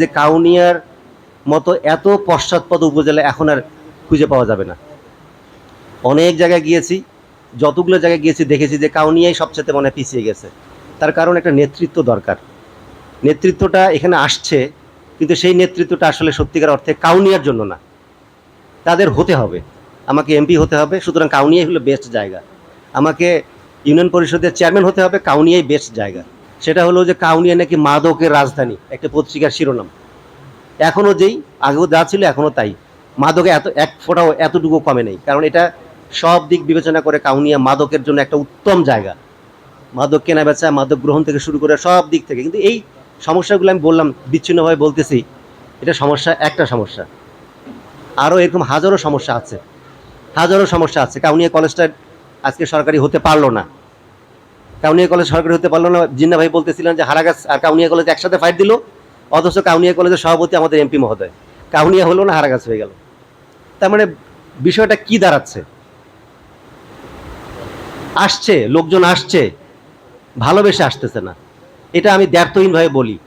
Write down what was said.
যে কাউনিয়ার মতো এত পশ্চাৎপদ উপজেলা এখন আর খুঁজে পাওয়া যাবে না। অনেক জায়গায় গিয়েছি, যতগুলো জায়গায় গিয়েছি দেখেছি যে কাউনিয়াই সবচেয়ে মনে পিছিয়ে গেছে। তার কারণ একটা নেতৃত্ব দরকার। নেতৃত্বটা এখানে আসছে, কিন্তু সেই নেতৃত্বটা আসলে সত্যিকার অর্থে কাউনিয়ার জন্য না। তাদের হতে হবে। আমাকে এমপি হতে হবে, সুতরাং কাউনিয়াই হলো বেস্ট জায়গা। আমাকে ইউনিয়ন পরিষদের চেয়ারম্যান হতে হবে, কাউনিয়াই বেস্ট জায়গা। সেটা হলো যে কাউনিয়া নাকি মাদকের রাজধানী, একটা পত্রিকার শিরোনাম। এখনও যেই, আগেও যা ছিল এখনও তাই। মাদকে এত, এক ফোঁটাও এতটুকু কমে নেই। কারণ এটা সব দিক বিবেচনা করে কাউনিয়া মাদকের জন্য একটা উত্তম জায়গা। মাদক কেনা বেচা, মাদক গ্রহণ থেকে শুরু করে সব দিক থেকে। কিন্তু এই সমস্যাগুলো আমি বললাম, বিচ্ছিন্নভাবে বলতেছি, এটা সমস্যা, একটা সমস্যা। আরও এরকম হাজারো সমস্যা আছে। হাজারো সমস্যা আছে। কাউনিয়া কলেজটা আজকে সরকারি হতে পারল না। কাউনিয়া কলেজ সরকারি হতে পারল না। জিন্না ভাই বলতেছিলেন যে, হারাগাছ আর কাউনিয়া কলেজ একসাথে ফাইট দিল। অথচ কাউনিয়া কলেজের সভাপতি আমাদের এমপি মহোদয়। কাউনিয়া হলো না, হারাগাছ হয়ে গেল। তার মানে বিষয়টা কি দাঁড়াচ্ছে? আসছে, লোকজন আসছে। ভালোবেসে আসতেছে না। এটা আমি দ্ব্যর্থহীনভাবে বলি।